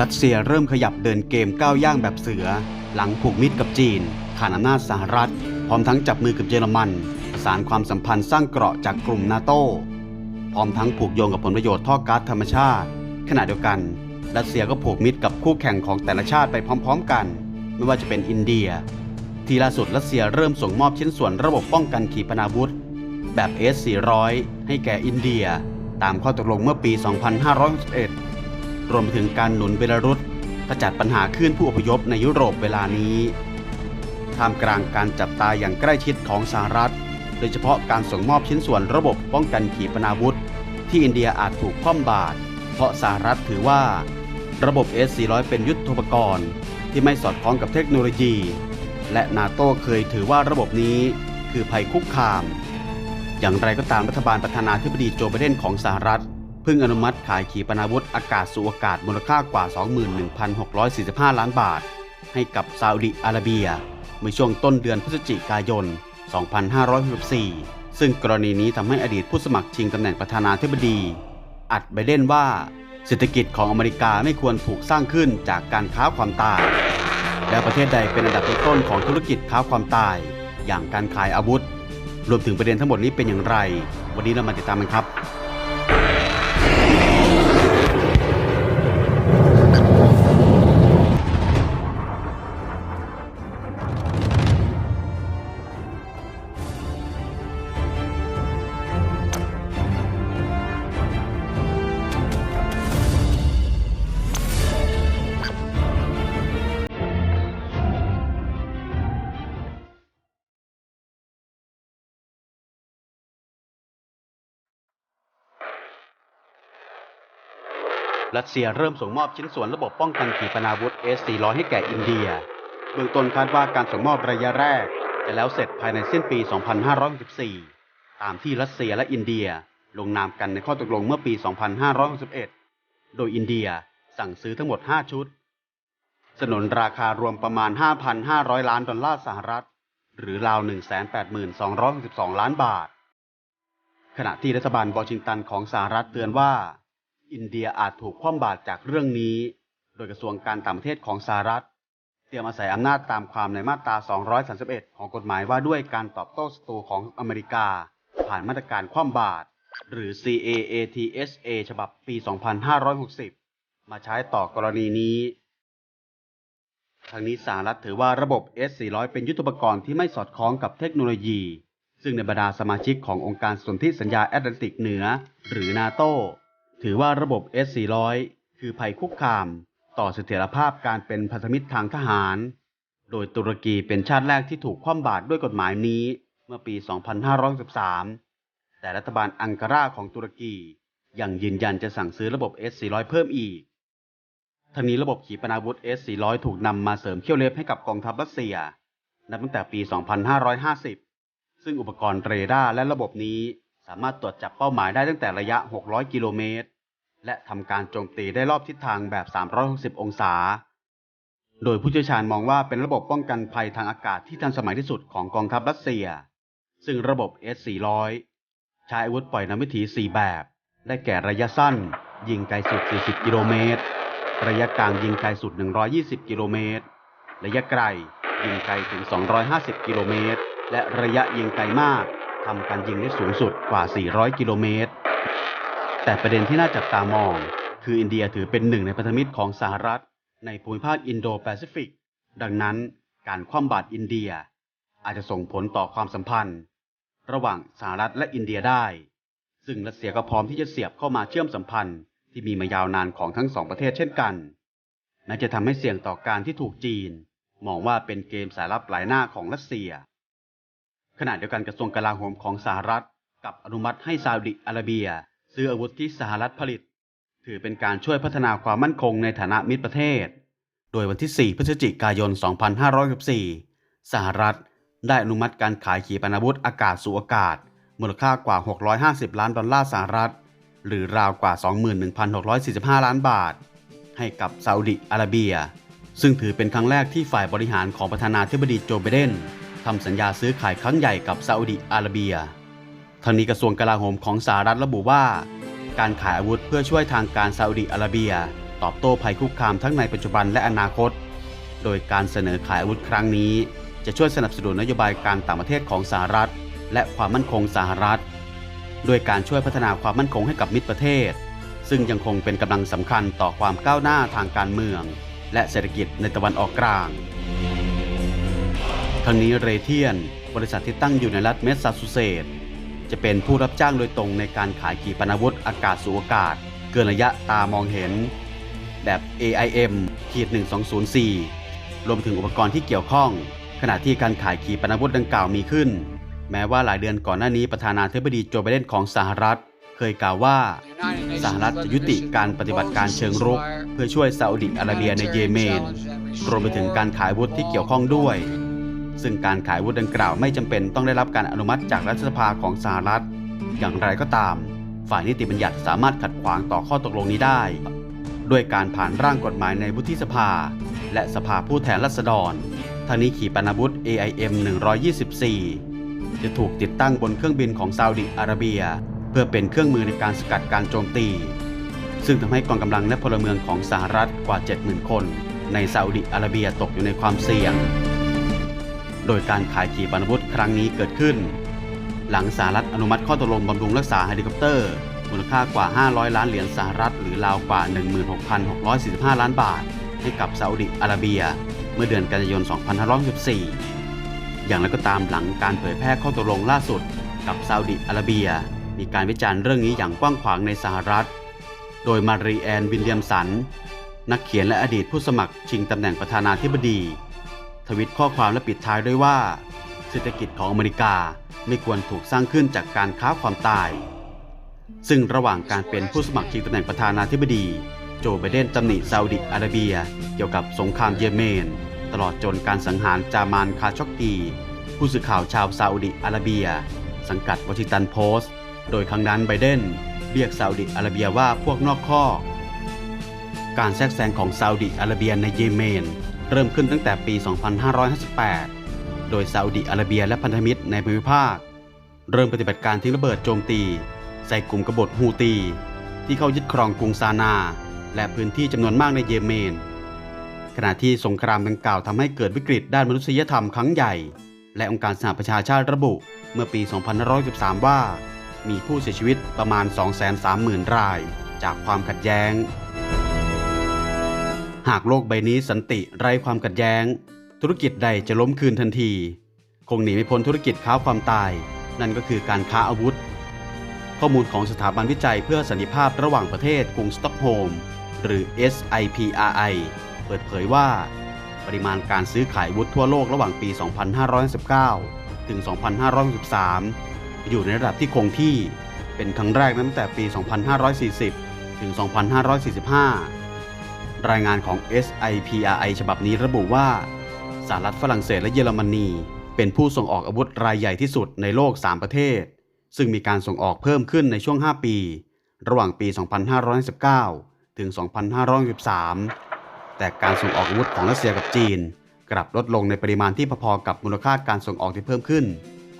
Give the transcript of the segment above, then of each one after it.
รัสเซียเริ่มขยับเดินเกมก้าวย่างแบบเสือ หลังผูกมิตรกับจีนขานอำนาจสหรัฐ พร้อมทั้งจับมือกับเยอรมันประสานความสัมพันธ์สร้างเกราะจากกลุ่มนาโต้พร้อมทั้งผูกโยงกับผลประโยชน์ท่อก๊าซธรรมชาติ ขณะเดียวกันรัสเซียก็ผูกมิตรกับคู่แข่งของแต่ละชาติไปพร้อม ๆ กัน ไม่ว่าจะเป็นอินเดีย ทีล่าสุดรัสเซียเริ่มส่งมอบชิ้นส่วนระบบป้องกันขีปนาวุธ แบบ S-400 ให้แก่อินเดีย ตามข้อตกลงเมื่อปี 2561 รวมไปถึงการหนุนเบลารุสขจัดปัญหาคลื่นผู้อพยพในยุโรปเวลานี้ท่ามกลางการจับตาอย่างใกล้ชิดของสหรัฐ โดยเฉพาะการส่งมอบชิ้นส่วนระบบป้องกันขีปนาวุธ ที่อินเดียอาจถูกคว่ำบาตรเพราะสหรัฐถือว่า ระบบ S-400 เป็นยุทธปกรณ์ที่ไม่สอดคล้องกับเทคโนโลยี และนาโต้เคยถือว่าระบบนี้คือภัยคุกคาม อย่างไรก็ตามรัฐบาลประธานาธิบดีโจไบเดนของสหรัฐเพิ่งอนุมัติขายขีปนาวุธอากาศสู่อากาศมูลค่ากว่า 21,645 ล้านบาท ให้กับซาอุดิอาระเบียเมื่อช่วงต้นเดือนพฤศจิกายน 2564 ซึ่งกรณีนี้ทำให้อดีตผู้สมัครชิงตำแหน่งประธานาธิบดี อัดไบเดนว่า เศรษฐกิจของอเมริกาไม่ควรถูกสร้างขึ้นจากการค้าความตาย และประเทศใดเป็นอันดับต้นของธุรกิจค้าความตาย อย่างการขายอาวุธ รวมถึงประเด็นทั้งหมดนี้เป็นอย่างไร วันนี้เรามาติดตามกันครับ รัสเซียเริ่มส่งมอบชิ้นส่วนระบบป้องกันขีปนาวุธ S-400 ให้แก่อินเดีย เบื้องต้นคาดว่าการส่งมอบระยะแรก จะแล้วเสร็จภายในสิ้นปี 2564 ตามที่รัสเซียและอินเดียลงนามกันในข้อตกลงเมื่อปี 2561 โดยอินเดียสั่งซื้อทั้งหมด 5 ชุด สนนราคารวมประมาณ 5,500 ล้านดอลลาร์สหรัฐ หรือราว 182,262 ล้านบาท ขณะที่รัฐบาลวอชิงตันของสหรัฐเตือนว่า อินเดียอาจถูกคว่ำบาตรจากเรื่องนี้ โดยกระทรวงการต่างประเทศของสหรัฐ เตรียมอาศัยอำนาจตามความในมาตรา 231 ของกฎหมายว่าด้วยการตอบโต้ศัตรูของอเมริกา ผ่านมาตรการคว่ำบาตรหรือ CAATSA ฉบับปี 2560 มาใช้ต่อกรณีนี้ ทางนี้สหรัฐถือว่าระบบ S-400 เป็นยุทธปกรณ์ที่ไม่สอดคล้องกับเทคโนโลยี ซึ่งในบรรดาสมาชิกขององค์การสนธิสัญญาแอตแลนติกเหนือ หรือนาโต ถือว่าระบบ S-400 คือภัยคุกคาม ต่อเสถียรภาพการเป็นพันธมิตรทางทหาร โดยตุรกีเป็นชาติแรกที่ถูกคว่ำบาตรด้วยกฎหมายนี้เมื่อปี 2513แต่รัฐบาลอังการาของตุรกียังยืนยันจะสั่งซื้อระบบ S-400 เพิ่มอีกทั้งนี้ระบบขีปนาวุธ S-400 ถูกนำมาเสริมเขี้ยวเล็บให้กับกองทัพรัสเซีย นับตั้งแต่ปี 2550 ซึ่งอุปกรณ์เรดาร์และระบบนี้ สามารถตรวจจับเป้าหมายได้ตั้งแต่ระยะ 600 กิโลเมตร และทำการโจมตีได้รอบทิศทางแบบ 360 องศา โดยผู้เชี่ยวชาญมองว่าเป็นระบบป้องกันภัยทางอากาศที่ทันสมัยที่สุดของกองทัพรัสเซีย ซึ่งระบบ S-400 ใช้อาวุธปล่อยนำวิถี 4 แบบ ได้แก่ระยะสั้น ยิงไกลสุด 40 กิโลเมตร ระยะกลางยิงไกลสุด 120 กิโลเมตร ระยะไกลยิงไกลถึง 250 กิโลเมตร และระยะยิงไกลมาก ทำการยิงได้สูงสุดกว่า 400 กิโลเมตร แต่ประเด็นที่น่าจับตามอง คืออินเดียถือเป็นหนึ่งในพันธมิตรของสหรัฐ ในภูมิภาคอินโดแปซิฟิก ดังนั้นการคว่ำบาตรอินเดีย อาจจะส่งผลต่อความสัมพันธ์ ระหว่างสหรัฐและอินเดียได้ ซึ่งรัสเซียก็พร้อมที่จะเสียบเข้ามาเชื่อมสัมพันธ์ที่มีมายาวนานของทั้งสองประเทศเช่นกันแม้จะทำให้เสี่ยงต่อการที่ถูกจีน มองว่าเป็นเกมสายลับหลายหน้าของรัสเซีย ขณะเดียวกันกระทรวงกลาโหมของสหรัฐกับอนุมัติให้ซาอุดิอาระเบีย ซื้ออาวุธที่สหรัฐผลิต ถือเป็นการช่วยพัฒนาความมั่นคงในฐานะมิตรประเทศ โดยวันที่ 4 พฤศจิกายน 2564 สหรัฐได้อนุมัติการขายขีปนาวุธอากาศสู่อากาศ มูลค่ากว่า 650 ล้านดอลลาร์สหรัฐ หรือราวกว่า 21,645 ล้านบาท ให้กับซาอุดิอาระเบีย ซึ่งถือเป็นครั้งแรกที่ฝ่ายบริหารของประธานาธิบดีโจไบเดน ทำสัญญาซื้อขายครั้งใหญ่กับซาอุดิอาระเบียทางนี้กระทรวงกลาโหมของสหรัฐระบุว่า การขายอาวุธเพื่อช่วยทางการซาอุดิอาระเบีย ตอบโต้ภัยคุกคามทั้งในปัจจุบันและอนาคต โดยการเสนอขายอาวุธครั้งนี้ จะช่วยสนับสนุนนโยบายการต่างประเทศของสหรัฐ และความมั่นคงสหรัฐด้วยการช่วยพัฒนาความมั่นคงให้กับมิตรประเทศ ซึ่งยังคงเป็นกำลังสำคัญต่อความก้าวหน้าทางการเมือง และเศรษฐกิจในตะวันออกกลาง ทั้งนี้เรเทียน บริษัทที่ตั้งอยู่ในรัฐเมสซาชูเซตส์จะเป็นผู้รับจ้างโดยตรงในการขายขีปนาวุธอากาศสู่อากาศ เกินระยะตามองเห็น แบบ AIM ขีด1204 รวมถึงอุปกรณ์ที่เกี่ยวข้อง ขณะที่การขายขีปนาวุธดังกล่าวมีขึ้น แม้ว่าหลายเดือนก่อนหน้านี้ประธานาธิบดีโจไบเดนของสหรัฐ เคยกล่าวว่า สหรัฐจะยุติการปฏิบัติการเชิงรุก เพื่อช่วยซาอุดิอาระเบียในเยเมน รวมไปถึงการขายวุธที่เกี่ยวข้องด้วย ซึ่งการขายอาวุธดังกล่าวไม่จำเป็นต้องได้รับการอนุมัติจากรัฐสภาของสหรัฐ อย่างไรก็ตาม ฝ่ายนิติบัญญัติสามารถขัดขวางต่อข้อตกลงนี้ได้ ด้วยการผ่านร่างกฎหมายในวุฒิสภา และสภาผู้แทนราษฎรทางนี้ขีปนาวุธ AIM 124 จะถูกติดตั้งบนเครื่องบินของซาอุดิอาระเบีย เพื่อเป็นเครื่องมือในการสกัดการโจมตี ซึ่งทำให้กองกำลังและพลเมืองของสหรัฐกว่า 70,000 คน ในซาอุดิอาระเบียตกอยู่ในความเสี่ยง โดยการขายขีปนาวุธครั้งนี้เกิดขึ้น หลังสหรัฐอนุมัติข้อตกลงบำรุงรักษาเฮลิคอปเตอร์ มูลค่ากว่า 500 ล้านเหรียญสหรัฐหรือราวกว่า 16,645 ล้านบาท ให้กับซาอุดิอาระเบีย เมื่อเดือนกันยายน 2564 อย่างไรก็ตามหลังการเผยแพร่ข้อตกลงล่าสุด กับซาอุดิอาระเบีย มีการวิจารณ์เรื่องนี้อย่างกว้างขวางในสหรัฐ โดยมารีแอนวินเลียมสันนักเขียนและอดีตผู้สมัครชิงตำแหน่งประธานาธิบดี ทวิตข้อความและปิดท้ายด้วยว่า เศรษฐกิจของอเมริกาไม่ควรถูกสร้างขึ้นจากการค้าความตาย ซึ่งระหว่างการเป็นผู้สมัครชิงตำแหน่งประธานาธิบดี โจไบเดนตำหนิซาอุดิอาระเบีย เกี่ยวกับสงครามเยเมน ตลอดจนการสังหารจามานคาช็อกกี ผู้สื่อข่าวชาวซาอุดิอาระเบีย สังกัดวอชิงตันโพสต์ โดยครั้งนั้นไบเดนเรียกซาอุดิอาระเบียว่าพวกนอกข้อกการแทรกแซงของซาอุดิอาระเบียในเยเมน เริ่มขึ้นตั้งแต่ปี 2558 โดยซาอุดิอาระเบียและพันธมิตรในภูมิภาค เริ่มปฏิบัติการทิ้งระเบิดโจมตี ใส่กลุ่มกบฏฮูตี ที่เข้ายึดครองกรุงซานา และพื้นที่จำนวนมากในเยเมน ขณะที่สงครามดังกล่าวทำให้เกิดวิกฤตด้านมนุษยธรรมครั้งใหญ่ และองค์การสหประชาชาติระบุเมื่อปี 2513 ว่า มีผู้เสียชีวิตประมาณ 230,000 ราย จากความขัดแย้ง หากโลกใบนี้สันติไร้ความขัดแย้ง ธุรกิจใดจะล้มคืนทันที คงหนีไม่พ้นธุรกิจค้าความตาย นั่นก็คือการค้าอาวุธ ข้อมูลของสถาบันวิจัยเพื่อสันติภาพระหว่างประเทศกรุงสต็อกโฮล์มหรือ SIPRI เปิดเผยว่า ปริมาณการซื้อขายอาวุธทั่วโลกระหว่างปี 2519 ถึง 2563 อยู่ในระดับที่คงที่ เป็นครั้งแรกตั้งแต่ปี 2540 ถึง 2545 รายงานของ SIPRI ฉบับนี้ระบุว่าสหรัฐฝรั่งเศสและเยอรมนี เป็นผู้ส่งออกอาวุธรายใหญ่ที่สุดในโลก 3 ประเทศ ซึ่งมีการส่งออกเพิ่มขึ้นในช่วง 5 ปี ระหว่างปี 2519 ถึง 2523แต่การส่งออกอาวุธของรัสเซียกับจีน กลับลดลงในปริมาณที่พอๆกับมูลค่าการส่งออกที่เพิ่มขึ้น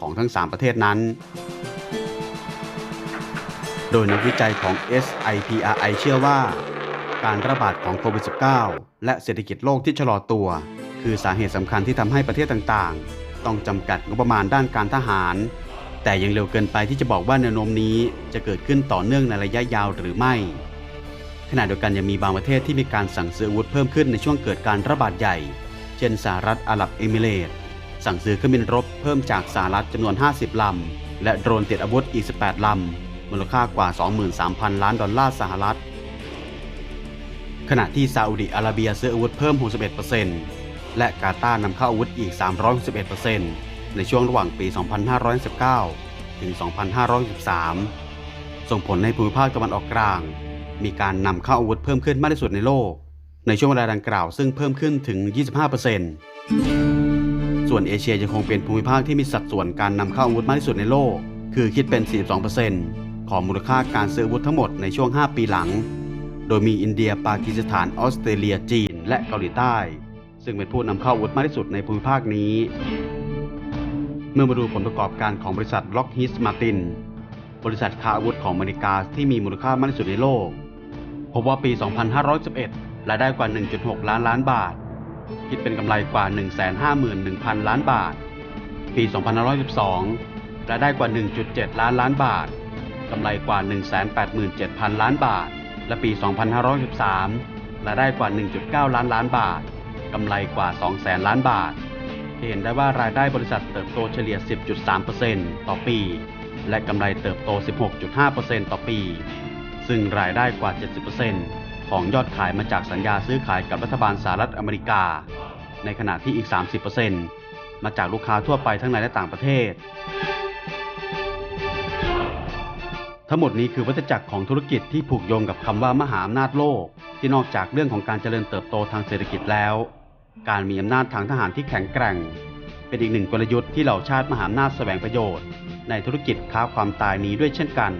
ของทั้ง 3 ประเทศนั้น โดยนักวิจัยของ SIPRI เชื่อว่า การระบาดของโควิด -19 และเศรษฐกิจโลกที่ชะลอตัว คือสาเหตุสำคัญที่ทำให้ประเทศต่างๆ ต้องจำกัดงบประมาณด้านการทหาร แต่ยังเร็วเกินไปที่จะบอกว่าแนวโน้มนี้จะเกิดขึ้นต่อเนื่องในระยะยาวหรือไม่ขณะเดียวกันยังมีบางประเทศที่มีการสั่งซื้ออาวุธเพิ่มขึ้นในช่วงเกิดการระบาดใหญ่ เช่นสหรัฐอาหรับเอมิเรตสั่งซื้อเครื่องบินรบเพิ่มจากสหรัฐจำนวน 50 ลำ และโดรนติดอาวุธอีก 18 ลำ มูลค่ากว่า 23,000 ล้านดอลลาร์สหรัฐ ขณะที่ซาอุดิอาระเบียซื้ออาวุธเพิ่ม 61%และกาตาร์นำเข้าอาวุธอีก 361%ในช่วงระหว่างปี 2519 ถึง 2523ส่งผลให้ภูมิภาคตะวันออกกลาง มีการนำเข้าอาวุธเพิ่มขึ้นมากที่สุดในโลก ในช่วงเวลาดังกล่าวซึ่งเพิ่มขึ้นถึง 25%ส่วนเอเชียยังคงเป็นภูมิภาคที่มีสัดส่วนการนำเข้าอาวุธมากที่สุดในโลก คือคิดเป็น 42%ของมูลค่าการซื้ออาวุธทั้งหมดในช่วง 5 ปีหลัง โดยมีอินเดีย ปากีสถาน ออสเตรเลีย จีน และเกาหลีใต้ ซึ่งเป็นผู้นำเข้าอาวุธมากที่สุดในภูมิภาคนี้ เมื่อมาดูผลประกอบการของบริษัท Lockheed Martin บริษัทค้าอาวุธของอเมริกาที่มีมูลค่ามากที่สุดในโลก พบว่าปี 2511 รายได้กว่า 1.6 ล้านล้านบาท คิดเป็นกำไรกว่า 151,000 ล้านบาท ปี 2512 รายได้กว่า 1.7 ล้านล้านบาท กำไรกว่า 187,000 ล้านบาท และปี 2513รายได้กว่า 1.9 ล้านล้านบาท กำไรกว่า 200,000ล้านบาทเห็นได้ว่ารายได้บริษัทเติบโตเฉลี่ย 10.3%ต่อปี และกำไรเติบโต 16.5%ต่อปี ซึ่งรายได้กว่า 70%ของยอดขายมาจากสัญญาซื้อขายกับรัฐบาลสหรัฐอเมริกา ในขณะที่อีก 30%มาจากลูกค้าทั่วไปทั้งในและต่างประเทศ ทั้งหมดนี้คือวัฏจักรของธุรกิจที่ผูกโยงกับคำว่ามหาอำนาจโลก ที่นอกจากเรื่องของการเจริญเติบโตทางเศรษฐกิจแล้ว การมีอำนาจทางทหารที่แข็งแกร่ง เป็นอีกหนึ่งกลยุทธ์ที่เหล่าชาติมหาอำนาจแสวงประโยชน์ ในธุรกิจค้าความตายนี้ด้วยเช่นกัน